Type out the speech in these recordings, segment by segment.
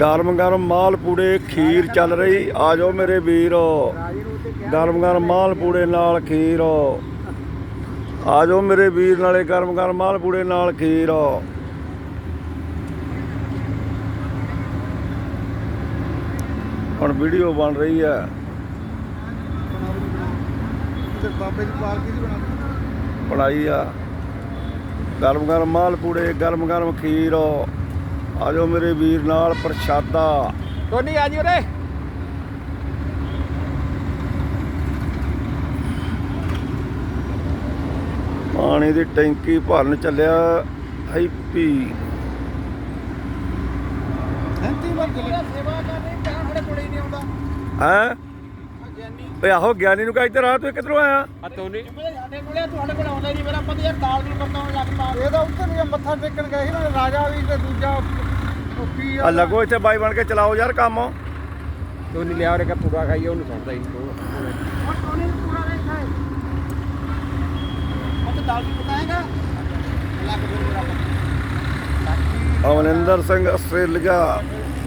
ਗਰਮ ਗਰਮ ਮਾਲ ਪੂੜੇ ਖੀਰ ਚੱਲ ਰਹੀ। ਆ ਜਾਓ ਮੇਰੇ ਵੀਰ। ਗਰਮ ਗਰਮ ਮਾਲ ਪੂੜੇ ਨਾਲ ਖੀਰ। ਆ ਜਾਓ ਮੇਰੇ ਵੀਰ ਨਾਲੇ ਗਰਮ ਗਰਮ ਮਾਲ ਪੂੜੇ ਨਾਲ ਖੀਰ। ਹੁਣ ਵੀਡੀਓ ਬਣ ਰਹੀ ਹੈ। ਬਾਬੇ ਦੀ ਪਾਲਕੀ ਦੀ ਬਣਾ ਬਣਾਈ ਆ। ਗਰਮ ਗਰਮ ਮਾਲ ਪੂੜੇ ਗਰਮ ਗਰਮ ਖੀਰ। ਆ ਜਾਓ ਮੇਰੇ ਵੀਰ ਨਾਲ ਪ੍ਰਸ਼ਾਦਾ। ਟੋਨੀ ਆ ਜੀ ਉਰੇ ਪਾਣੀ ਦੀ ਟੈਂਕੀ ਭਰਨ ਚੱਲਿਆ ਹੈਪੀ ਹੈਂਤੀ ਵਾਰ ਚੱਲਿਆ ਸੇਵਾ ਕਰਨੀ ਤਾਂ ਸਾਡੇ ਕੋਲੇ ਨਹੀਂ ਆਉਂਦਾ। ਹੈ? ਓਏ ਆਹੋ ਗਿਆਨੀ ਨੂੰ ਕਹੀ ਤੇ ਰਾਤ ਤੂੰ ਕਿੱਧਰੋਂ ਆਇਆ? ਆ ਟੋਨੀ ਸਾਡੇ ਕੋਲੇ ਤੁਹਾਡੇ ਕੋਲ ਆਉਂਦਾ ਨਹੀਂ ਮੇਰਾ ਪਤਾ ਯਾਰ ਦਾਲ ਦੀ ਵਰਤਾਉਣ ਲੱਗ ਪਾ। ਇਹ ਤਾਂ ਉੱਤੇ ਨਹੀਂ ਮੱਥਾ ਟੇਕਣ ਗਏ ਸੀ ਨਾ ਰਾਜਾ ਵੀ ਤੇ ਦੂਜਾ ਆ। ਲੱਗੋ ਇੱਥੇ ਬਾਈ ਬਣ ਕੇ ਚਲਾਓ ਯਾਰ ਕੰਮ। ਟੋਨੀ ਲਿਆ ਉਹਨੇ ਕਾ ਪੂਰਾ ਖਾਈ ਉਹਨੂੰ ਸੁਣਦਾ ਹੀ ਨਹੀਂ ਤਾਂ। ਅਮਨਿੰਦਰ ਸਿੰਘ ਆਸਟ੍ਰੇਲੀਆ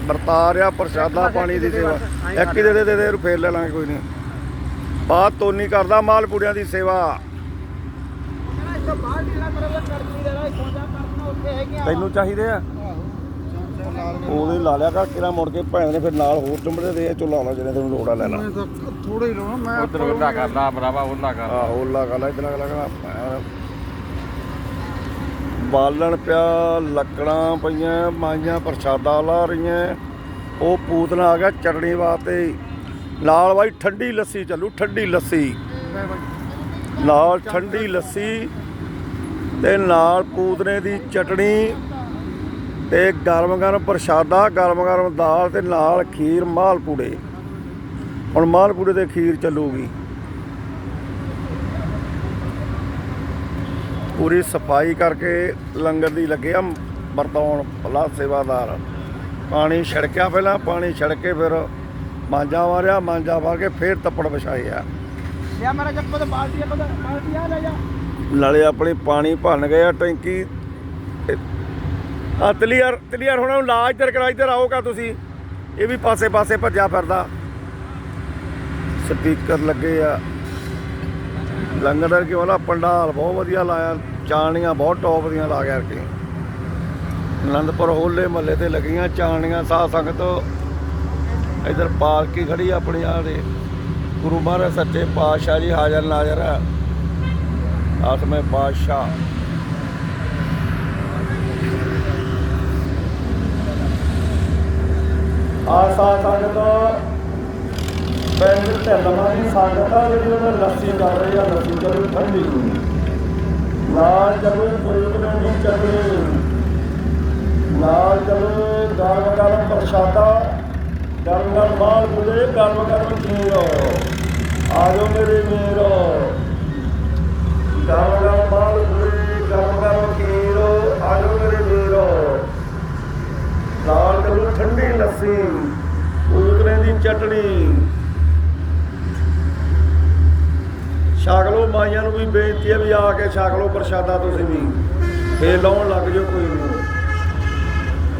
ਵਰਤਾ ਰਿਹਾ ਪ੍ਰਸ਼ਾਦਾ ਪਾਣੀ ਦੀ ਸੇਵਾ। ਇੱਕ ਹੀ ਦੇ ਦੇ ਦੇ ਦੇ ਫੇਰ ਲੈ ਲਾਂਗੇ ਕੋਈ ਨਹੀਂ। ਬਾਤ ਤੋਨੀ ਕਰਦਾ ਮਾਲ ਪੂੜਿਆਂ ਦੀ ਸੇਵਾ। ਕਹਿੰਦਾ ਇੱਥੇ ਬਾਹਰ ਢੀਲਾ ਕਰਦਾ ਕਰਦੀ ਰਹਿਣਾ ਇੱਥੋਂ ਜਾ ਕਰਨਾ ਉੱਥੇ ਹੈਗੀਆਂ। ਤੈਨੂੰ ਚਾਹੀਦੇ ਆ? ਉਹਦੇ ਲਾ ਲਿਆ ਕਰ ਕਿਰਾ ਮੁੜ ਕੇ ਭੈਣ ਨੇ ਫਿਰ ਨਾਲ ਹੋਰ ਚੁੰਬੜੇ ਦੇ ਚੋ ਲਾ ਲਾ ਜਿਹੜੇ ਤੈਨੂੰ ਲੋੜਾ ਲੈ ਲਾ। ਥੋੜਾ ਹੀ ਲਾਉਣਾ ਮੈਂ ਉਧਰ ਵੱਡਾ ਕਰਦਾ ਭਰਾਵਾ ਉਹਲਾ ਕਰ ਆਹੋ ਉਹ ਲਾ ਲਾ ਇਤਨਾ ਲੱਗਣਾ ਬਾਲਣ ਪਿਆ ਲੱਕੜਾਂ ਪਈਆਂ ਮਾਈਆਂ ਪ੍ਰਸ਼ਾਦਾ ਲਾ ਰਹੀਆਂ ਉਹ ਪੂਤਨਾ ਆ ਗਿਆ ਚਟਣੀ ਵਾਸਤੇ। ਨਾਲ ਬਾਈ ਠੰਡੀ ਲੱਸੀ ਚੱਲੂ ਠੰਡੀ ਲੱਸੀ। ਨਾਲ ਠੰਡੀ ਲੱਸੀ ਤੇ ਨਾਲ ਪੂਤਨੇ ਦੀ ਚਟਣੀ। ਤੇ ਗਰਮ ਗਰਮ ਪ੍ਰਸ਼ਾਦਾ ਗਰਮ ਗਰਮ ਦਾਲ ਤੇ ਨਾਲ ਖੀਰ ਮਾਲ ਪੂੜੇ ਹੁਣ ਮਾਲ ਪੂੜੇ ਤੇ ਖੀਰ ਚੱਲੂਗੀ। ਪੂਰੀ ਸਫ਼ਾਈ ਕਰਕੇ ਲੰਗਰ ਦੀ ਲੱਗੇ ਆ ਵਰਤਾਉਣ ਭਲਾ ਸੇਵਾਦਾਰ। ਪਾਣੀ ਛੜਕਿਆ ਪਹਿਲਾਂ ਛੜਕ ਛੜਕੇ ਫਿਰ ਮਾਂਜਾ ਮਾਰਿਆ ਮਾਂਜਾ ਮਾਰ ਕੇ ਫਿਰ ਤੱਪੜ ਵਿਛਾਏ ਆ। ਲਿਆ ਮੇਰਾ ਜੱਪੋ ਤੇ ਬਾਲਟੀ ਆ ਪਤਾ ਬਾਲਟੀ ਆ ਲੈ ਜਾ। ਨਾਲੇ ਆਪਣੀ ਪਾਣੀ ਭਰਨ ਗਏ ਆ ਟੈਂਕੀ ਆ ਤਲੀਅਰ ਤਲੀਅਰ ਹੁਣ ਨੂੰ ਲਾ ਇੱਧਰ ਕਰਾ ਇੱਧਰ ਆਓਗਾ ਤੁਸੀਂ। ਇਹ ਵੀ ਪਾਸੇ ਪਾਸੇ ਭੱਜਿਆ ਫਿਰਦਾ। ਸਪੀਕਰ ਲੱਗੇ ਆ। ਲੰਗਰ ਕਿ ਉਹਦਾ ਪੰਡਾਲ, ਬਹੁਤ ਵਧੀਆ ਲਾਇਆ। ਚਾਣੀਆਂ ਬਹੁਤ ਟੌਪ ਦੀਆਂ ਲਾ ਗਿਆ ਕਿ ਆਨੰਦਪੁਰ ਹੋਲੇ ਮਹੱਲੇ ਤੇ ਲੱਗੀਆਂ ਚਾਣੀਆਂ, ਸਾਧ ਸੰਗਤ। ਇਧਰ ਪਾਰਕੀ ਖੜੀ ਆਪਣੀ ਆ ਗੁਰੂ ਮਹਾਰਾਜ ਸੱਚੇ ਪਾਤਸ਼ਾਹ ਜੀ ਹਾਜ਼ਰ ਨਾਜ਼ਰ ਆ। ਆਤਮੇ ਪਾਤਸ਼ਾਹ। ਆਸਾ ਸੰਗਤ। ਪਿੰਡ ਢਿੱਲਵਾਂ ਦੀ ਸੰਗਤ ਆ ਜਿਹੜੀ ਉਹਨਾਂ ਲੱਸੀ ਕਰ ਰਹੀ ਆ, ਲੱਸੀ ਚੱਲੂ ਠੰਡੀ ਨਾਲ ਚੱਲੂ ਫਰੀਦਕੋਟ ਦੀ ਚੱਲੂ। ਨਾਲ ਚੱਲੂ ਗਰਮ ਗਰਮ ਪ੍ਰਸ਼ਾਦਾ। ਗਰਮ ਗਰਮ ਮਾਲ ਬੁਲੇ ਗਰਮ ਗਰਮ ਖੀਰ। ਆ ਜਾਓ ਮੇਰੇ ਵੀਰੋ। ਗਰਮ ਗਰਮ ਮਾਲ ਨਾਲ ਚੱਲੂ ਠੰਡੀ ਲੱਸੀ ਉਤਰੇ ਦੀ ਚਟਣੀ। ਛਕ ਲਓ ਮਾਈਆਂ ਨੂੰ ਵੀ ਬੇਨਤੀ ਹੈ ਵੀ ਆ ਕੇ ਛਕ ਲਓ ਪ੍ਰਸ਼ਾਦਾ ਤੁਸੀਂ ਵੀ। ਫੇਰ ਲਾਉਣ ਲੱਗ ਜਾਓ ਕੋਈ ਨਹੀਂ।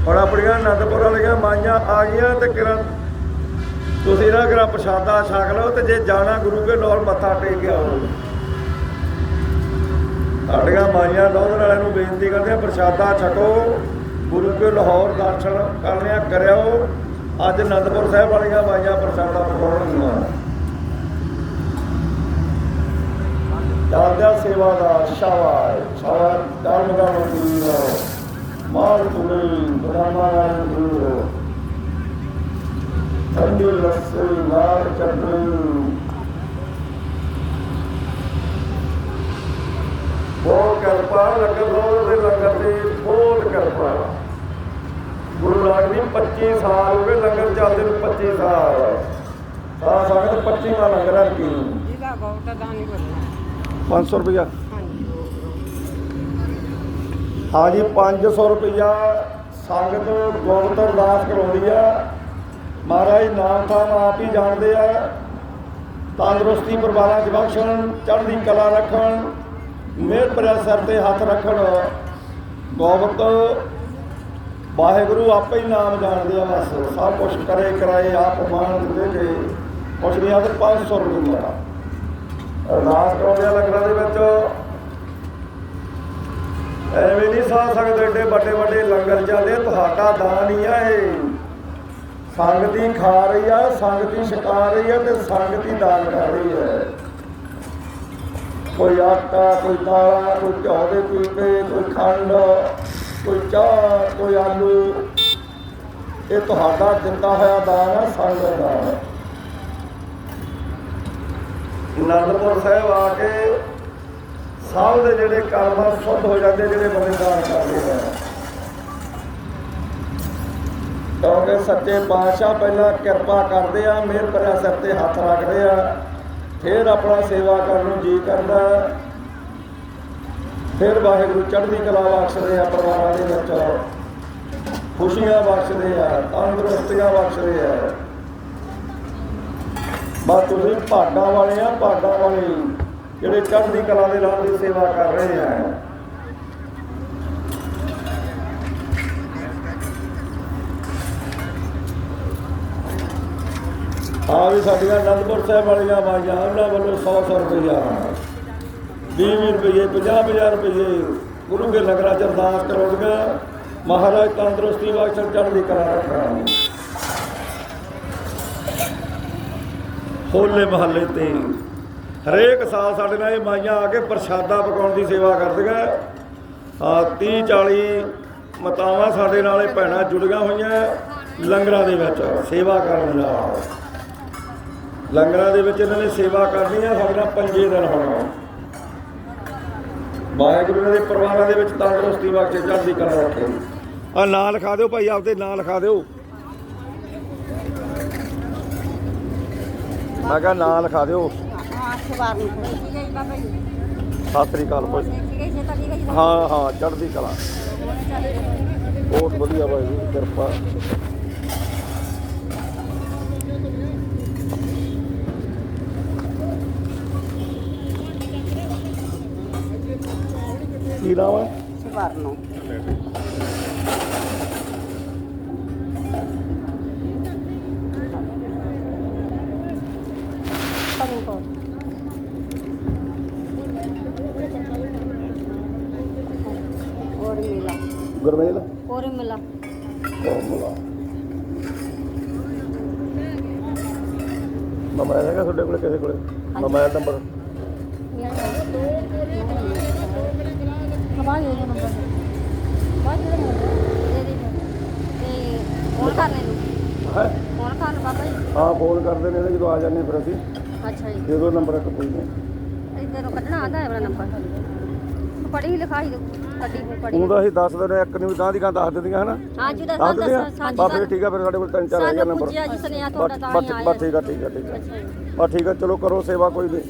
ਹੁਣ ਆਪਣੀਆਂ ਆਨੰਦਪੁਰ ਵਾਲੀਆਂ ਮਾਈਆਂ ਆ ਗਈਆਂ ਤੇ ਕਿਰਾਂ ਤੁਸੀਂ ਨਾ ਕਿਰਾ ਪ੍ਰਸ਼ਾਦਾ ਛਕ ਲਓ ਤੇ ਜੇ ਜਾਣਾ ਗੁਰੂ ਕੇ ਨਾਲ ਮੱਥਾ ਟੇਕ ਕੇ ਆਓ। ਸਾਡੀਆਂ ਮਾਈਆਂ ਦੋਹਨ ਵਾਲਿਆਂ ਨੂੰ ਬੇਨਤੀ ਕਰਦੇ ਆ ਪ੍ਰਸ਼ਾਦਾ ਛਕੋ। ਗੁਰੂ ਕੇ ਲਾਹੌਰ ਦਰਸ਼ਨ ਕਰਨਿਆ ਕਰਿਓ। ਅੱਜ ਅਨੰਦਪੁਰ ਸਾਹਿਬ ਵਾਲੀਆਂ ਮਾਈਆਂ ਪ੍ਰਸ਼ਾਦਾ ਪਕਾਉਣਗੀਆਂ ਦਾਦਾ ਸੇਵਾ ਦਾ ਸ਼ਾਬਾਸ਼। ਸ਼ਾਬਾਸ਼ ਧਰਮ ਦਾ ਵਕੀਲ ਮਾਲ ਤੁਮੀ ਬ੍ਰਹਮਾ ਰਾਜ ਗੁਰੂ ਠੰਡੀ ਲੱਸੀ ਨਾਲ ਚਟਨੀ ਬਹੁਤ ਕਿਰਪਾ, ਲੰਗਰ ਲਾਉਣ ਦੇ ਲੰਗਰ ਦੀ ਬਹੁਤ ਕਿਰਪਾ। ਗੁਰੂ ਨਾਨਕ ਦੇਵ 25 ਸਾਲ ਹੋ ਗਏ ਲੰਗਰ ਚੱਲਦੇ ਨੂੰ 25 ਸਾਲ। ਆ ਸੰਗਤ 25 ਦਾ ਲੰਗਰ ਹੈ ਕੀ ਜਿਹਦਾ ਗੌਟਾ ਦਾ ਨਹੀਂ ਬੋਲਣਾ 500 ਰੁਪਇਆ ਹਾਂਜੀ। ਹਾਂਜੀ 500 ਰੁਪਇਆ ਸੰਗਤ ਗੁਰਮਤਿ ਅਰਦਾਸ ਕਰਾਉਂਦੀ ਆ। ਮਹਾਰਾਜ ਨਾਮ ਤਾਂ ਆਪ ਹੀ ਜਾਣਦੇ ਆ। ਤੰਦਰੁਸਤੀ ਪਰਵਾਲਾ ਚ ਬਖਸ਼ਣ ਚੜ੍ਹਦੀ ਕਲਾ ਰੱਖਣ ਮਿਹਰ ਭਰਿਆ ਸਿਰ ਤੇ ਹੱਥ ਰੱਖਣ। ਗੋਬਤ ਵਾਹਿਗੁਰੂ ਆਪੇ ਹੀ ਨਾਮ ਜਾਣਦੇ ਆ ਬਸ। ਸਭ ਕੁਝ ਕਰੇ ਕਰਾਏ, ਆਪ ਮਾਨ ਦੇ ਜੇ ਕੁਛ ਨਹੀਂ ਆ 500 ਰੁਪਏ ਮੇਰਾ ਅਰਦਾਸ ਕਰਾਉਂਦੇ ਆ ਲੰਗਰਾਂ ਦੇ ਵਿੱਚ ਐਵੇਂ ਨਹੀਂ ਸਾਹ ਸਕਦੇ, ਏਡੇ ਵੱਡੇ ਵੱਡੇ ਲੰਗਰ ਚੱਲਦੇ ਤੁਹਾਡਾ ਦਾਨ ਹੀ ਆ ਇਹ। ਸੰਗਤੀ ਖਾ ਰਹੀ ਆ, ਸੰਗਤੀ ਛਕਾ ਰਹੀ ਆ ਤੇ ਸੰਗਤੀ ਦਾਨ ਕਰ ਰਹੀ ਹੈ ਕੋਈ ਆਟਾ, ਕੋਈ ਦਾਲਾਂ, ਕੋਈ ਘਿਓ ਦੇ ਪੀਪੇ ਕੋਈ ਖੰਡ ਕੋਈ ਚਾਹ, ਕੋਈ ਆਲੂ। ਇਹ ਤੁਹਾਡਾ ਦਿੱਤਾ ਹੋਇਆ ਦਾਨ ਹੈ ਸੰਗਤ ਦਾ ਅਨੰਦਪੁਰ ਸਾਹਿਬ ਆ ਕੇ ਸਾਹ ਦੇ ਜਿਹੜੇ ਕਰਮ ਆ, ਸੁੱਧ ਹੋ ਜਾਂਦੇ, ਜਿਹੜੇ ਬੰਦੇ ਦਾਨ ਕਰਦੇ ਆ ਕਿਉਂਕਿ ਸੱਚੇ ਪਾਤਸ਼ਾਹ ਪਹਿਲਾਂ ਕਿਰਪਾ ਕਰਦੇ ਆ, ਮਿਹਰ ਭਰਿਆ ਸਿਰ ਤੇ ਹੱਥ ਰੱਖਦੇ ਆ, ਫਿਰ ਆਪਣਾ ਸੇਵਾ ਕਰਨ ਨੂੰ ਜੀ ਕਰਦਾ। ਫਿਰ ਵਾਹਿਗੁਰੂ ਚੜ੍ਹਦੀ ਕਲਾ ਬਖਸ਼ਦੇ ਆ, ਪਰਿਵਾਰਾਂ ਦੇ ਵਿੱਚ ਖੁਸ਼ੀਆਂ ਬਖਸ਼ਦੇ ਆ, ਤੰਦਰੁਸਤੀਆਂ ਬਖਸ਼ਦੇ ਆ। ਬਸ ਤੁਸੀਂ ਭਾਗਾਂ ਵਾਲੇ ਆ, ਭਾਗਾਂ ਵਾਲੇ ਜਿਹੜੇ ਚੜ੍ਹਦੀ ਕਲਾ ਦੇ ਨਾਲ ਦੀ ਸੇਵਾ ਕਰ ਰਹੇ ਆ। ਆ ਵੀ ਸਾਡੀਆਂ ਅਨੰਦਪੁਰ ਸਾਹਿਬ ਵਾਲੀਆਂ ਬਾਈਆਂ ਉਹਨਾਂ ਵੱਲੋਂ 100 100 ਰੁਪਈਆ। 20 ਵੀਹ ਰੁਪਏ 50 50 ਰੁਪਏ ਗੁਰੂ ਕੇ ਨਗਰਾਂ ਚ ਅਰਦਾਸ ਕਰੋਗੇ ਮਹਾਰਾਜ ਤੰਦਰੁਸਤੀ ਬਖਸ਼ਣ, ਚੜ੍ਹਦੀ ਕਲਾ ਰੱਖਣਾ। ਹੋਲੇ ਮਹੱਲੇ ਤੇ ਹਰੇਕ ਸਾਲ ਸਾਡੇ ਨਾਲ ਇਹ ਮਾਈਆਂ ਆ ਕੇ ਪ੍ਰਸ਼ਾਦਾ ਪਕਾਉਣ ਦੀ ਸੇਵਾ ਕਰਦੀਆਂ। ਆ 30 40 ਮਤਾਵਾਂ ਸਾਡੇ ਨਾਲ ਇਹ ਭੈਣਾਂ ਜੁੜੀਆਂ ਹੋਈਆਂ ਲੰਗਰਾਂ ਦੇ ਵਿੱਚ ਸੇਵਾ ਕਰਨ ਨਾਲ। ਲੰਗਰਾਂ ਦੇ ਵਿੱਚ ਇਹਨਾਂ ਨੇ ਸੇਵਾ ਕਰਨੀ ਆ, ਸਾਡੇ ਨਾਲ ਪੰਜੇ ਦਿਨ ਹੋਣਾ। ਵਾਹਿਗੁਰੂ ਦੇ ਪਰਿਵਾਰਾਂ ਦੇ ਵਿੱਚ ਤੰਦਰੁਸਤੀ ਬਖਸ਼ੇ ਚੜ੍ਹਦੀ ਕਲਾ ਰੱਖੇ। ਆ ਨਾਂ ਲਿਖਾ ਦਿਓ ਭਾਈ, ਆਪਦੇ ਨਾਂ ਲਿਖਾ ਦਿਓ। ਮੈਂ ਕਿਹਾ ਨਾਂ ਲਿਖਾ ਦਿਓ। ਸਤਿ ਸ੍ਰੀ ਅਕਾਲ ਭਾਈ। ਹਾਂ ਹਾਂ, ਚੜ੍ਹਦੀ ਕਲਾ। ਬਹੁਤ ਵਧੀਆ ਭਾਈ ਜੀ ਕਿਰਪਾ। ਕੀ ਨਾਮ ਹੈ? ਸਵਰਨੋ। ਪਰਿੰਕੋ ਔਰ ਮਿਲਾ ਗੁਰਮੇਲ? ਔਰ ਮਿਲਾ ਕੋਮਲਾ ਮੋਬਾਈਲ ਹੈਗਾ ਤੁਹਾਡੇ ਕੋਲੇ ਕਿਸੇ ਕੋਲੇ? ਮੋਬਾਈਲ ਨੰਬਰ ਨੰਬਰ ਬਾਅਦ ਦੇ ਦੇ ਤੇ ਫੋਨ ਕਰਨੇ ਨੂੰ ਹੈ ਫੋਨ ਕਰਨ ਬਾਬਾ ਜੀ ਹਾਂ ਫੋਨ ਕਰਦੇ ਨੇ ਜਦੋਂ ਆ ਜਾਂਦੇ ਫਿਰ ਅਸੀਂ। ਅੱਛਾ ਜੀ। ਜਦੋਂ ਨੰਬਰ ਇੱਕ ਪੁੱਛਦੇ ਇੱਧਰ ਨੂੰ ਕੱਢਣਾ ਆਂਦਾ ਹੈ ਮੇਰਾ ਨੰਬਰ। ਪੜ੍ਹੀ ਲਿਖਾਈ ਦੋ ਕੱਢੀ ਪੜ੍ਹੀ। ਤੂੰ ਤਾਂ ਅਸੀਂ ਦੱਸ ਦਿੰਦੇ ਇੱਕ ਨੂੰ ਗਾਂ ਦੀ ਗਾਂ ਦੱਸ ਦਿੰਦੀਆਂ ਹਨਾ। ਹਾਂ ਜੀ ਦੱਸ ਦੱਸ ਦਿੰਦੀਆਂ ਦੱਸ ਬਾ ਫਿਰ ਠੀਕ ਆ ਫਿਰ ਸਾਡੇ ਕੋਲ ਤਿੰਨ ਚਾਰ ਹੈਗਾ ਸਾਨੂੰ ਨੰਬਰ। ਪੁੱਛਿਆ ਜੀ ਸੁਨੇਹਾ ਤੁਹਾਡਾ ਤਾਂ ਬਸ ਹੀ ਬਸ ਆਇਆ। ਠੀਕ ਆ ਠੀਕ ਆ ਠੀਕ ਆ। ਬਸ ਠੀਕ ਆ ਚਲੋ ਕਰੋ ਸੇਵਾ ਕੋਈ ਨਹੀਂ